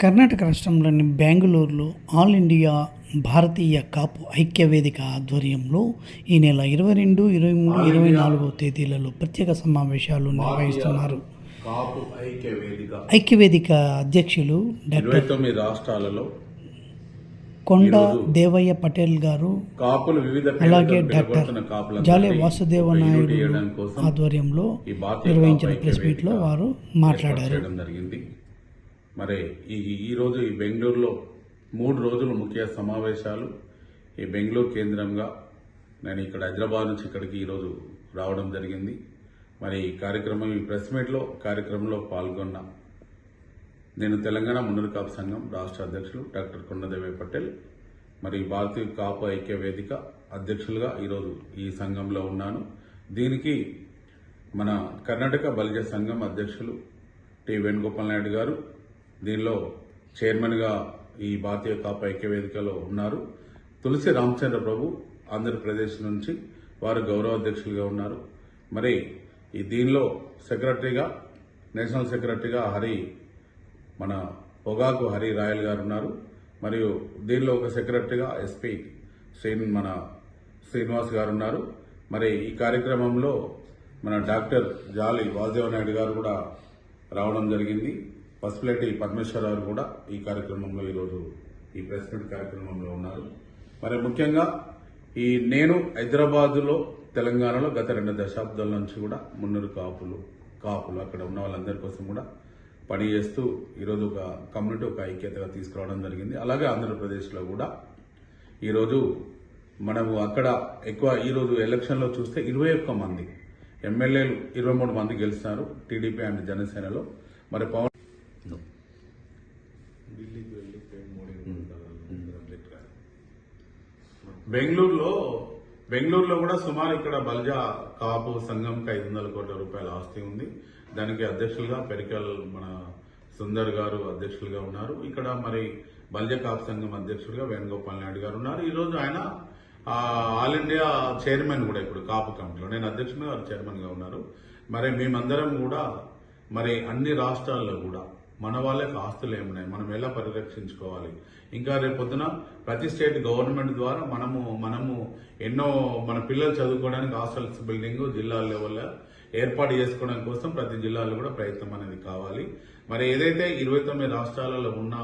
కర్ణాటక రాష్ట్రంలోని బెంగళూరులో all India భారతీయ కాపు ఐక్య వేదిక ఆధ్వర్యంలో ఈ నెల ఇరవై రెండు ఇరవై మూడు ఇరవై నాలుగో తేదీలలో ప్రత్యేక సమావేశాలు నిర్వహిస్తున్నారు. కాపు ఐక్య వేదిక ఐక్య వేదిక అధ్యక్షులు డాక్టర్ తొమ్మిది రాష్ట్రాలలో కొండ దేవయ్య పటేల్ గారు కాపులు వివిధ అలాగే డాక్టర్ జాలే వాసుదేవ నాయుడు ఆధ్వర్యంలో నిర్వహించిన ప్రెస్ మీట్లో వారు మాట్లాడారు. మరి ఈ ఈరోజు ఈ బెంగళూరులో మూడు రోజులు ముఖ్య సమావేశాలు. ఈ బెంగళూరు కేంద్రంగా నేను ఇక్కడ హైదరాబాద్ నుంచి ఇక్కడికి ఈరోజు రావడం జరిగింది. మరి ఈ కార్యక్రమం ఈ ప్రెస్ మీట్లో కార్యక్రమంలో పాల్గొన్న నేను తెలంగాణ మున్నరు కాపు సంఘం రాష్ట్ర అధ్యక్షులు డాక్టర్ కొండదేవి పటేల్ మరి భారతీయ కాపు ఐక్య వేదిక అధ్యక్షులుగా ఈరోజు ఈ సంఘంలో ఉన్నాను. దీనికి మన కర్ణాటక బలిజ సంఘం అధ్యక్షులు టి వేణుగోపాల్ నాయుడు గారు దీనిలో చైర్మన్గా ఈ భారతీయ కాపు ఐక్యవేదికలో ఉన్నారు. తులసి రామచంద్ర ప్రభు ఆంధ్రప్రదేశ్ నుంచి వారు గౌరవాధ్యక్షులుగా ఉన్నారు. మరి ఈ దీనిలో సెక్రటరీగా నేషనల్ సెక్రటరీగా హరి మన పొగాకు హరి రాయల్ గారు ఉన్నారు. మరియు దీనిలో ఒక సెక్రటరీగా ఎస్పీ శ్రీ మన శ్రీనివాస్ గారు ఉన్నారు. మరి ఈ కార్యక్రమంలో మన డాక్టర్ జాలి వాసుదేవ నాయుడు గారు కూడా రావడం జరిగింది. పసుపులెట్టి పరమేశ్వరరావు కూడా ఈ కార్యక్రమంలో ఈరోజు ఈ ప్రెస్ మీట్ కార్యక్రమంలో ఉన్నారు. మరి ముఖ్యంగా ఈ నేను హైదరాబాదులో తెలంగాణలో గత రెండు దశాబ్దాల నుంచి కూడా మున్నూరు కాపులు కాపులు అక్కడ ఉన్న వాళ్ళందరి కోసం కూడా పనిచేస్తూ ఈరోజు ఒక కమ్యూనిటీ ఒక ఐక్యతగా తీసుకురావడం జరిగింది. అలాగే ఆంధ్రప్రదేశ్లో కూడా ఈరోజు మనము అక్కడ ఎక్కువ ఈరోజు ఎలక్షన్లో చూస్తే ఇరవై ఒక్క మంది ఎమ్మెల్యేలు ఇరవై మూడు మంది గెలిచినారు టీడీపీ అండ్ జనసేనలో. మరి పవన్ బెంగళూరులో బెంగళూరులో కూడా సుమారు ఇక్కడ బల్జా కాపు సంఘంకి ఐదు వందల కోట్ల రూపాయల ఆస్తి ఉంది. దానికి అధ్యక్షులుగా పెరికల్ మన సుందర్ గారు అధ్యక్షులుగా ఉన్నారు. ఇక్కడ మరి బల్జా కాపు సంఘం అధ్యక్షులుగా వేణుగోపాల్ నాయుడు గారు ఉన్నారు. ఈరోజు ఆయన ఆల్ ఇండియా చైర్మన్ కూడా ఇప్పుడు కాపు కమిటీలో. నేను అధ్యక్షునిగా చైర్మన్గా ఉన్నారు. మరి మేమందరం కూడా మరి అన్ని రాష్ట్రాల్లో కూడా మన వాళ్ళకి ఆస్తులు ఏమున్నాయి? మనం ఎలా పరిరక్షించుకోవాలి? ఇంకా రేపొద్దున ప్రతి స్టేట్ గవర్నమెంట్ ద్వారా మనము మనము ఎన్నో మన పిల్లలు చదువుకోవడానికి హాస్టల్స్ బిల్డింగ్ జిల్లా లెవెల్లో ఏర్పాటు చేసుకోవడం కోసం ప్రతి జిల్లాలో కూడా ప్రయత్నం అనేది కావాలి. మరి ఏదైతే ఇరవై తొమ్మిది రాష్ట్రాలలో ఉన్న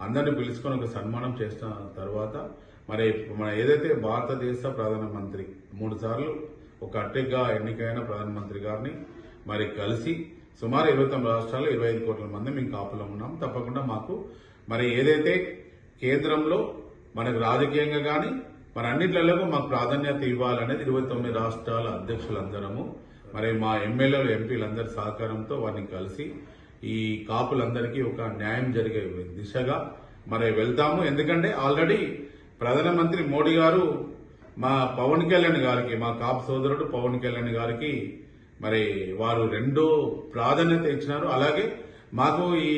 అందరిని పిలుచుకొని ఒక సన్మానం చేసిన తర్వాత మరి మన ఏదైతే భారతదేశ ప్రధానమంత్రి మూడు సార్లు ఒక అట్టెగా ఎన్నికైన ప్రధానమంత్రి గారిని మరి కలిసి సుమారు ఇరవై తొమ్మిది రాష్ట్రాల్లో ఇరవై ఐదు కోట్ల మంది మేము కాపులో ఉన్నాం. తప్పకుండా మాకు మరి ఏదైతే కేంద్రంలో మనకు రాజకీయంగా కానీ మరి అన్నిట్లలో మాకు ప్రాధాన్యత ఇవ్వాలనేది ఇరవై తొమ్మిది రాష్ట్రాల అధ్యక్షులందరము. మరి మా ఎమ్మెల్యేలు ఎంపీలందరి సహకారంతో వారిని కలిసి ఈ కాపులందరికీ ఒక న్యాయం జరిగే దిశగా మరి వెళ్తాము. ఎందుకంటే ఆల్రెడీ ప్రధానమంత్రి మోడీ గారు మా పవన్ కళ్యాణ్ గారికి మా కాపు సోదరుడు పవన్ కళ్యాణ్ గారికి మరి వారు రెండో ప్రాధాన్యత ఇచ్చినారు. అలాగే మాకు ఈ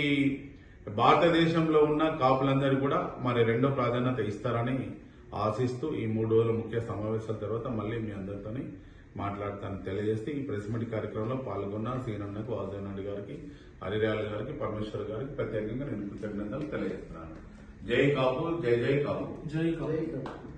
భారతదేశంలో ఉన్న కాపులందరూ కూడా మరి రెండో ప్రాధాన్యత ఇస్తారని ఆశిస్తూ ఈ మూడు రోజుల ముఖ్య సమావేశాల తర్వాత మళ్ళీ మీ అందరితోని మాట్లాడతాను తెలియజేస్తే ఈ ప్రెస్ మీట్ కార్యక్రమంలో పాల్గొన్న సీనన్నకు వాసుదేవనాయుడు గారికి హరిరాల గారికి పరమేశ్వర్ గారికి ప్రత్యేకంగా నేను కృతజ్ఞతలు తెలియజేస్తున్నాను. జై కాపు జై జై కాపు. జై కాపు.